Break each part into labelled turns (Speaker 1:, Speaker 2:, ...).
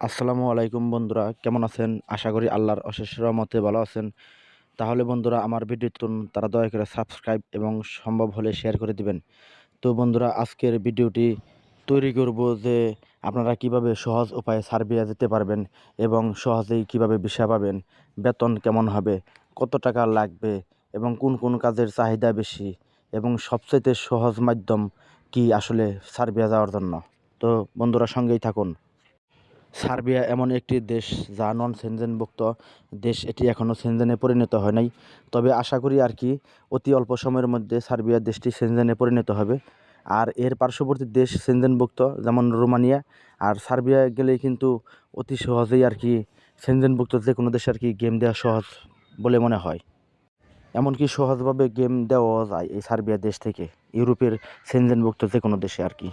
Speaker 1: আসসালামু আলাইকুম বন্ধুরা, কেমন আছেন? আশা করি আল্লাহর অশেষ রহমতে ভালো আছেন। তাহলে বন্ধুরা, আমার ভিডিওটি তারা দয়া করে সাবস্ক্রাইব এবং সম্ভব হলে শেয়ার করে দিবেন। তো বন্ধুরা, আজকের ভিডিওটি তৈরি করব যে আপনারা কীভাবে সহজ উপায়ে সার্বিয়া যেতে পারবেন এবং সহজেই কীভাবে ভিসা পাবেন, বেতন কেমন হবে, কত টাকা লাগবে এবং কোন কোন কাজের চাহিদা বেশি এবং সবচেয়ে সহজ মাধ্যম কি আসলে সার্বিয়া যাওয়ার জন্য। তো বন্ধুরা, সঙ্গেই থাকুন। সার্বিয়া এমন একটি দেশ যা নন সেনজেনভুক্ত দেশ, এটি এখনও সেনজেনে পরিণত হয় নাই। তবে আশা করি আর কি, অতি অল্প সময়ের মধ্যে সার্বিয়া দেশটি সেনজেনে পরিণত হবে। আর এর পার্শ্ববর্তী দেশ সেনজেনভুক্ত, যেমন রোমানিয়া, আর সার্বিয়া গেলেই কিন্তু অতি সহজেই আর কি সেনজেনভুক্ত যে কোনো দেশে আর কি গেম দেওয়া সহজ বলে মনে হয়। এমনকি সহজভাবে গেম দেওয়া যায় এই সার্বিয়া দেশ থেকে, ইউরোপের সেনজেনভুক্ত যে কোনো দেশে আর কি।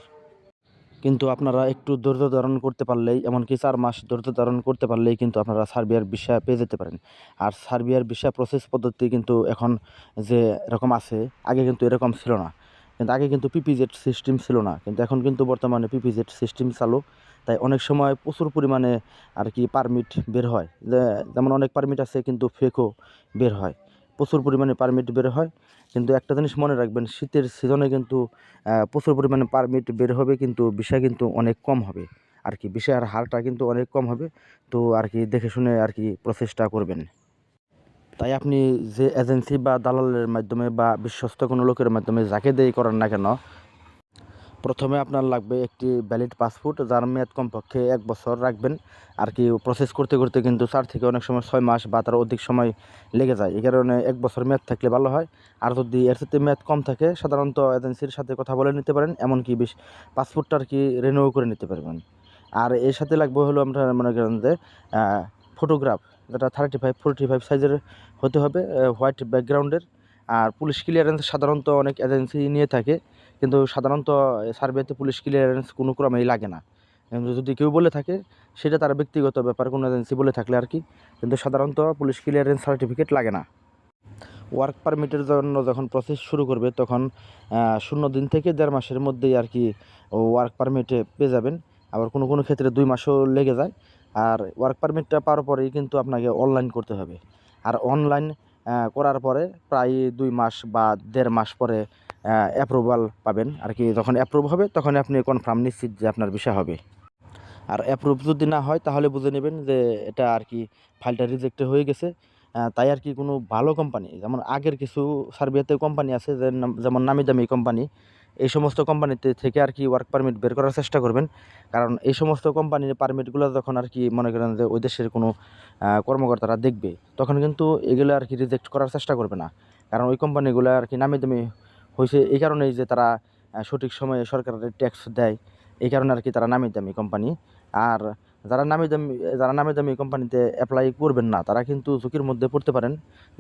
Speaker 1: কিন্তু আপনারা একটু ধৈর্য ধারণ করতে পারলেই, এমনকি চার মাস ধৈর্য ধারণ করতে পারলেই কিন্তু আপনারা সার্বিয়ার ভিসা পেয়ে যেতে পারেন। আর সার্বিয়ার ভিসা প্রসেস পদ্ধতি কিন্তু এখন যে এরকম আছে, আগে কিন্তু এরকম ছিল না। কিন্তু আগে কিন্তু পিপিজেড সিস্টেম ছিল না। কিন্তু এখন কিন্তু বর্তমানে পিপিজেড সিস্টেম চালু। তাই অনেক সময় প্রচুর পরিমাণে আর কি পারমিট বের হয়। যেমন অনেক পারমিট আছে কিন্তু ফেকও বের হয়। প্রচুর পরিমাণে পারমিট বের হয়। কিন্তু একটা জিনিস মনে রাখবেন, শীতের সিজনে কিন্তু প্রচুর পরিমাণে পারমিট বের হবে, কিন্তু বিষয় কিন্তু অনেক কম হবে। আর কি, বিষয়ের হারটা কিন্তু অনেক কম হবে। তো আর কি, দেখে শুনে আর কি প্রচেষ্টা করবেন। তাই আপনি যে এজেন্সি বা দালালের মাধ্যমে বা বিশ্বস্ত কোনো লোকের মাধ্যমে যাকে দেই করেন না কেন প্রথমে আপনার লাগবে একটি ভ্যালিড পাসপোর্ট যার মেয়াদ কমপক্ষে এক বছর রাখবেন। আর কি প্রসেস করতে করতে কিন্তু চার থেকে অনেক সময় ছয় মাস বা তার অধিক সময় লেগে যায়। এই কারণে এক বছর মেয়াদ থাকলে ভালো হয়। আর যদি এর সাথে মেয়াদ কম থাকে, সাধারণত এজেন্সির সাথে কথা বলে নিতে পারেন। এমনকি বেশ পাসপোর্টটা আর কি রিনিউ করে নিতে পারবেন। আর এর সাথে লাগবে হলো আমরা মনে করেন যে ফটোগ্রাফ যেটা থার্টি ফাইভ ফোরটি ফাইভ সাইজের হতে হবে হোয়াইট ব্যাকগ্রাউন্ডের আর পুলিশ ক্লিয়ারেন্স সাধারণত অনেক এজেন্সি নিয়ে থাকে। কিন্তু সাধারণত সার্ভেতে পুলিশ ক্লিয়ারেন্স কোনো ক্রমেই লাগে না। যদি কেউ বলে থাকে, সেটা তার ব্যক্তিগত ব্যাপার, কোনো এজেন্সি বলে থাকলে আর কি। কিন্তু সাধারণত পুলিশ ক্লিয়ারেন্স সার্টিফিকেট লাগে না। ওয়ার্ক পারমিটের জন্য যখন প্রসেস শুরু করবে, তখন শূন্য দিন থেকে দেড় মাসের মধ্যেই আর কি ওয়ার্ক পারমিটে পেয়ে যাবেন। আবার কোনো কোনো ক্ষেত্রে দুই মাসও লেগে যায়। আর ওয়ার্ক পারমিটটা পাওয়ার পরেই কিন্তু আপনাকে অনলাইন করতে হবে। আর অনলাইন করার পরে প্রায় দুই মাস বা দেড় মাস পরে অ্যাপ্রুভাল পাবেন। আর কি যখন অ্যাপ্রুভ হবে, তখন আপনি কনফার্ম নিশ্চিত যে আপনার বিষয় হবে। আর অ্যাপ্রুভ যদি না হয়, তাহলে বুঝে নেবেন যে এটা আর কি ফাইলটা রিজেক্ট হয়ে গেছে। তাই আর কি কোনো ভালো কোম্পানি যেমন আগের কিছু সার্বিয়াতে কোম্পানি আছে যেমন নামি দামি কোম্পানি এই সমস্ত কোম্পানিতে থেকে আর কি ওয়ার্ক পারমিট বের করার চেষ্টা করবেন। কারণ এই সমস্ত কোম্পানির পারমিটগুলো যখন আর কি মনে করেন যে ওই দেশের কোনো কর্মকর্তারা দেখবে, তখন কিন্তু এগুলো আর কি রিজেক্ট করার চেষ্টা করবে না। কারণ ওই কোম্পানিগুলো আর কি নামি দামি হয়েছে এই কারণেই যে তারা সঠিক সময়ে সরকারের ট্যাক্স দেয়, এই কারণে আর কি তারা নামি দামি কোম্পানি। আর যারা নামি দামি, যারা নামি দামি কোম্পানিতে অ্যাপ্লাই করবেন না, তারা কিন্তু ঝুঁকির মধ্যে পড়তে পারেন।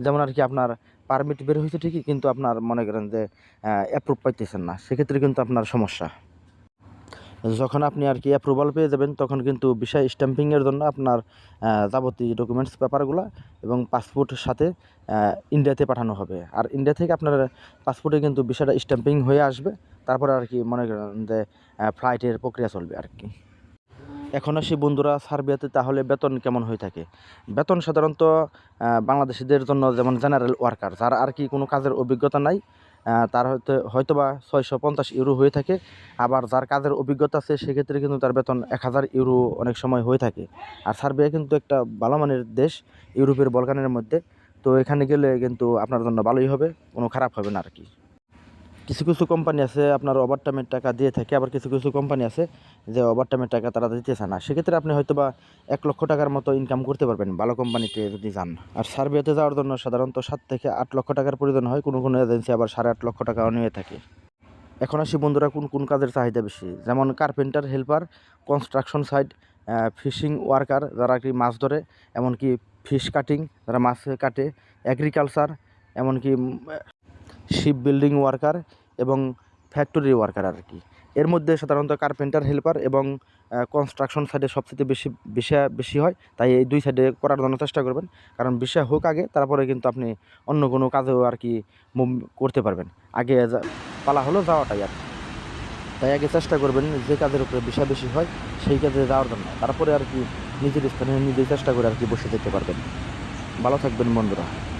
Speaker 1: যেমন আর কি আপনার পারমিট বের হয়েছে ঠিকই, কিন্তু আপনার মনে করেন যে অ্যাপ্রুভ পাইতেছেন না। সেক্ষেত্রে কিন্তু আপনার সমস্যা। যখন আপনি আর কি অ্যাপ্রুভাল পেয়ে যাবেন, তখন কিন্তু বিষয় স্ট্যাম্পিংয়ের জন্য আপনার যাবতীয় ডকুমেন্টস পেপারগুলো এবং পাসপোর্টের সাথে ইন্ডিয়াতে পাঠানো হবে। আর ইন্ডিয়া থেকে আপনার পাসপোর্টে কিন্তু বিষয়টা স্ট্যাম্পিং হয়ে আসবে। তারপরে আর কি মনে করেন যে ফ্লাইটের প্রক্রিয়া চলবে আর কি। এখন আসি বন্ধুরা সার্বিয়াতে তাহলে বেতন কেমন হয়ে থাকে? বেতন সাধারণত বাংলাদেশিদের জন্য যেমন জেনারেল ওয়ার্কার যারা আর কি কোনো কাজের অভিজ্ঞতা নাই তার হয়তো, হয়তোবা ছয়শো পঞ্চাশ ইউরো হয়ে থাকে। আবার যার কাজের অভিজ্ঞতা আছে, সেক্ষেত্রে কিন্তু তার বেতন এক হাজার ইউরো অনেক সময় হয়ে থাকে। আর সার্বিয়া কিন্তু একটা ভালো মানের দেশ, ইউরোপের বলকানের মধ্যে। তো এখানে গেলে কিন্তু আপনার জন্য ভালোই হবে, কোনো খারাপ হবে না আর কি। কিছু কিছু কোম্পানি আছে, আপনার ওভারটাইমের টাকা দিয়ে থাকে, আবার কিছু কিছু কোম্পানি আছে যে ওভারটাইমের টাকা তারা দিতেছে না। সেক্ষেত্রে আপনি হয়তো বা এক লক্ষ টাকার মতো ইনকাম করতে পারবেন ভালো কোম্পানিতে যদি যান। আর সার্বিয়াতে যাওয়ার জন্য সাধারণত সাত থেকে আট লক্ষ টাকার প্রয়োজন হয়, কোনো কোনো এজেন্সি আবার সাড়ে আট লক্ষ টাকাও নিয়ে থাকে। এখন আসি বন্ধুরা কোন কোন কাজের চাহিদা বেশি? যেমন carpenter helper construction site fishing worker যারা কি মাছ ধরে, এমনকি ফিশ কাটিং যারা মাছ কাটে এগ্রিকালচার এমনকি শিপ বিল্ডিং ওয়ার্কার এবং ফ্যাক্টরি ওয়ার্কার আর কি। এর মধ্যে সাধারণত কার্পেন্টার হেল্পার এবং কনস্ট্রাকশন সাইডে সবচেয়ে বেশি, বিষয় বেশি হয়। তাই এই দুই সাইডে করার জন্য চেষ্টা করবেন। কারণ বিষয় হোক আগে, তারপরে কিন্তু আপনি অন্য কোনো কাজেও আর কি করতে পারবেন। আগে পালা হলো যাওয়াটাই আর। তাই আগে চেষ্টা করবেন যে কাজের উপরে বিষা বেশি হয়, সেই কাজে যাওয়ার জন্য। তারপরে আর কি নিজের স্থানে নিজেই চেষ্টা করে আর কি বসে যেতে পারবেন। ভালো থাকবেন বন্ধুরা।